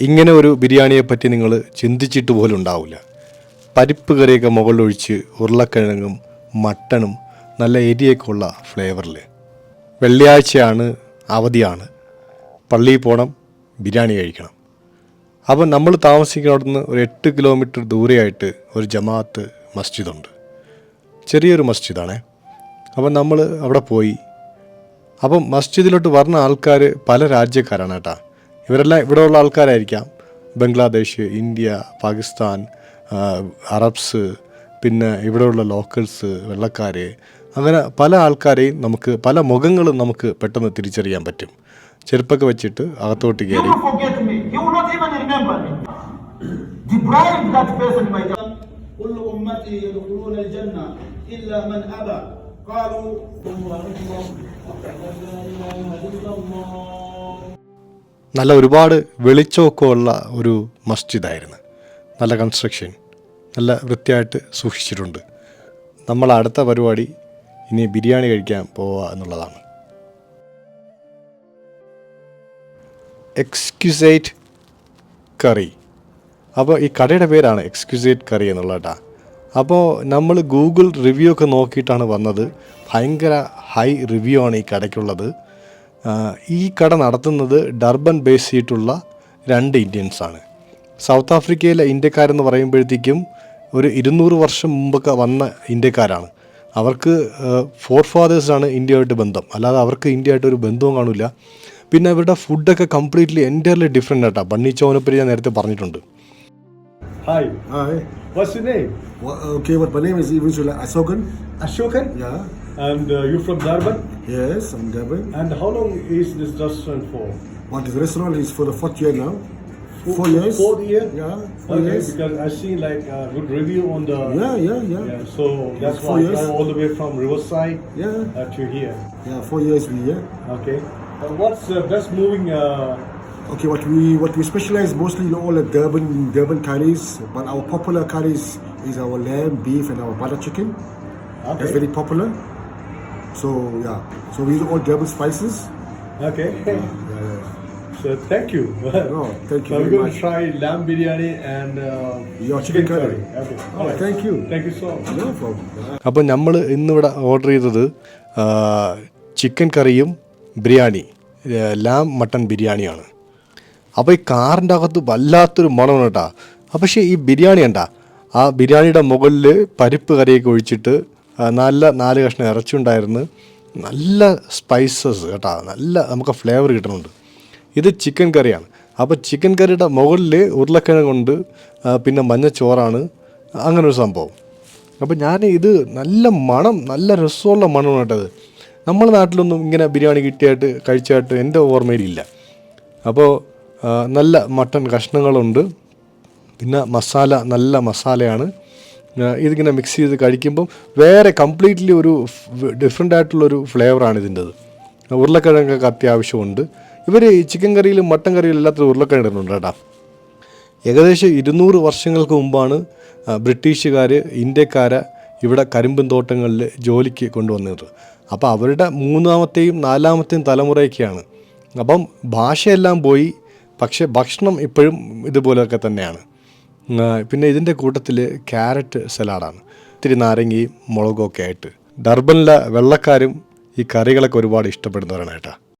ഇങ്ങനെ ഒരു ബിരിയാണിയെപ്പറ്റി നിങ്ങൾ ചിന്തിച്ചിട്ട് പോലും ഉണ്ടാവില്ല. പരിപ്പ് കറിയൊക്കെ മുകളിലൊഴിച്ച് ഉരുളക്കിഴങ്ങും മട്ടണും നല്ല എരിയൊക്കെ ഉള്ള ഫ്ലേവറിൽ വെള്ളിയാഴ്ചയാണ് അവധിയാണ്. പള്ളിയിൽ പോകണം ബിരിയാണി കഴിക്കണം. അപ്പം നമ്മൾ താമസിക്കുന്നവിടുന്ന് ഒരു എട്ട് കിലോമീറ്റർ ദൂരെയായിട്ട് ഒരു ജമാഅത്ത് മസ്ജിദുണ്ട്. ചെറിയൊരു മസ്ജിദാണേ. അപ്പം നമ്മൾ അവിടെ പോയി. അപ്പം മസ്ജിദിലോട്ട് വരുന്ന ആൾക്കാർ പല രാജ്യക്കാരാണ് കേട്ടാ. ഇവരെല്ലാം ഇവിടെയുള്ള ആൾക്കാരായിരിക്കാം ബംഗ്ലാദേശ് ഇന്ത്യ പാകിസ്ഥാൻ ആ, അറബ്സ് പിന്നെ ഇവിടെയുള്ള ലോക്കൽസ് വെള്ളക്കാർ അങ്ങനെ പല ആൾക്കാരെയും നമുക്ക് പല മുഖങ്ങളും നമുക്ക് പെട്ടെന്ന് തിരിച്ചറിയാൻ പറ്റും ചെരുപ്പൊക്കെ വെച്ചിട്ട് അകത്തോട്ട് He കയറി will forget me. He will not even remember me. Deprive that person, my God. كل أمتي يدخلون الجنة إلا من أبى قالوا നല്ല ഒരുപാട് വെളിച്ചമൊക്കെ ഉള്ള ഒരു മസ്ജിദായിരുന്നു. നല്ല കൺസ്ട്രക്ഷൻ നല്ല വൃത്തിയായിട്ട് സൂക്ഷിച്ചിട്ടുണ്ട്. നമ്മൾ അടുത്ത പരിപാടി ഇനി ബിരിയാണി കഴിക്കാൻ പോവുക എന്നുള്ളതാണ്. എക്സ്ക്യൂസേറ്റ് കറി അപ്പോൾ ഈ കടയുടെ പേരാണ് എക്സ്ക്യൂസേറ്റ് കറി എന്നുള്ളത്. കേട്ടോ അപ്പോൾ നമ്മൾ ഗൂഗിൾ റിവ്യൂ ഒക്കെ നോക്കിയിട്ടാണ് വന്നത്. ഭയങ്കര ഹൈ റിവ്യൂ ആണ് ഈ കടയ്ക്കുള്ളത്. ഈ കട നടത്തുന്നത് ഡർബൻ ബേസ് ചെയ്തിട്ടുള്ള രണ്ട് ഇന്ത്യൻസാണ് സൗത്ത് ആഫ്രിക്കയിലെ ഇന്ത്യക്കാരെന്ന് പറയുമ്പോഴത്തേക്കും ഒരു ഇരുന്നൂറ് വർഷം മുമ്പൊക്കെ വന്ന ഇന്ത്യക്കാരാണ്. അവർക്ക് ഫോർ ഫാദേഴ്സാണ് ഇന്ത്യയായിട്ട് ബന്ധം. അല്ലാതെ അവർക്ക് ഇന്ത്യയായിട്ട് ഒരു ബന്ധവും കാണില്ല പിന്നെ അവരുടെ ഫുഡൊക്കെ കംപ്ലീറ്റ്ലി എന്റയർലി ഡിഫറെന്റ് ആട്ടാ ബണ്ണി ചോനപ്പരി ഞാൻ നേരത്തെ പറഞ്ഞിട്ടുണ്ട്. Hi hi your name? What, okay, what my name is Ashokan Ashokan Ashokan? And uh, you're from Durban? Yes, I'm Devin. And how long is this restaurant for? What the restaurant is for the fourth year now. Four years. Fourth year? Yeah. Four Okay, years. because I see like a good review on the. Yeah, yeah, yeah. Yeah, so that's Four why I years. drive all the way from Riverside Yeah. uh, to here. Yeah, four years we here. Okay. Uh, what's the best moving? Uh, Okay, what we what we specialize mostly in all the Durban Durban curries, but our popular curries is our lamb, beef, and our butter chicken. Okay. That's very popular. So yeah, so we use all German spices. Okay. Yeah, yeah. yeah. so thank you. No, thank you so very we're going much. to try lamb biryani and uh, Your chicken curry. Okay. All right. thank you. Thank you so much. No problem. അപ്പോൾ നമ്മൾ ഇന്നിവിടെ order ചെയ്തത് ആ, chicken കറിയും ബിരിയാണി ഏ, ലാം mutton ബിരിയാണിയാണ് അപ്പോൾ ഈ കാറിന്റെ അകത്ത് വല്ലാത്തൊരു മണമാണ് കേട്ടോ പക്ഷേ ഈ ബിരിയാണി കണ്ടാ ആ ബിരിയാണിയുടെ മുകളിൽ പരിപ്പ് കറിയൊക്കെ ഒഴിച്ചിട്ട് നല്ല നാല് കഷ്ണം ഇറച്ചി ഇറച്ചിയുണ്ടായിരുന്നു. നല്ല സ്പൈസസ് കേട്ടോ. നല്ല നമുക്ക് ഫ്ലേവർ കിട്ടുന്നുണ്ട്. ഇത് ചിക്കൻ കറിയാണ് അപ്പോൾ ചിക്കൻ കറിയുടെ മുകളിൽ ഉരുളക്കിഴങ്ങ് കൊണ്ട് പിന്നെ മഞ്ഞച്ചോറാണ് അങ്ങനെ ഒരു സംഭവം. അപ്പോൾ ഞാൻ ഇത് നല്ല മണം നല്ല രസമുള്ള മണമാണ് കേട്ടത് നമ്മുടെ നാട്ടിലൊന്നും ഇങ്ങനെ ബിരിയാണി കിട്ടിയായിട്ട് കഴിച്ചായിട്ട് എന്റെ ഓർമ്മയിലില്ല. അപ്പോൾ നല്ല മട്ടൺ കഷ്ണങ്ങളുണ്ട്. പിന്നെ മസാല നല്ല മസാലയാണ്. ഇതിങ്ങനെ മിക്സ് ചെയ്ത് കഴിക്കുമ്പം വേറെ കംപ്ലീറ്റ്ലി ഒരു ഡിഫറെന്റ് ആയിട്ടുള്ളൊരു ഫ്ലേവറാണ് ഇതിന്റെത്. ഉരുളക്കിഴങ്ങൊക്കെ അത്യാവശ്യമുണ്ട്. ഇവർ ചിക്കൻ കറിയിലും മട്ടൻ കറിയിലും എല്ലാത്തിലും ഉരുളക്കിഴങ്ങ് ഇടുന്നുണ്ട് കേട്ടോ. ഏകദേശം ഇരുന്നൂറ് വർഷങ്ങൾക്ക് മുമ്പാണ് ബ്രിട്ടീഷുകാർ ഇന്ത്യക്കാരെ ഇവിടെ കരിമ്പൻ തോട്ടങ്ങളിൽ ജോലിക്ക് കൊണ്ടുവന്നത് അപ്പോൾ അവരുടെ മൂന്നാമത്തെയും നാലാമത്തെയും തലമുറയൊക്കെയാണ്. അപ്പം ഭാഷയെല്ലാം പോയി പക്ഷേ ഭക്ഷണം ഇപ്പോഴും ഇതുപോലെയൊക്കെ തന്നെയാണ്. പിന്നെ ഇതിന്റെ കൂട്ടത്തിൽ ക്യാരറ്റ് സലാഡാണ്. ഇത്തിരി നാരങ്ങയും മുളകും ഒക്കെ ആയിട്ട്. ഡർബനിലെ വെള്ളക്കാരും ഈ കറികളൊക്കെ ഒരുപാട് ഇഷ്ടപ്പെടുന്നവരാണ് കേട്ടോ.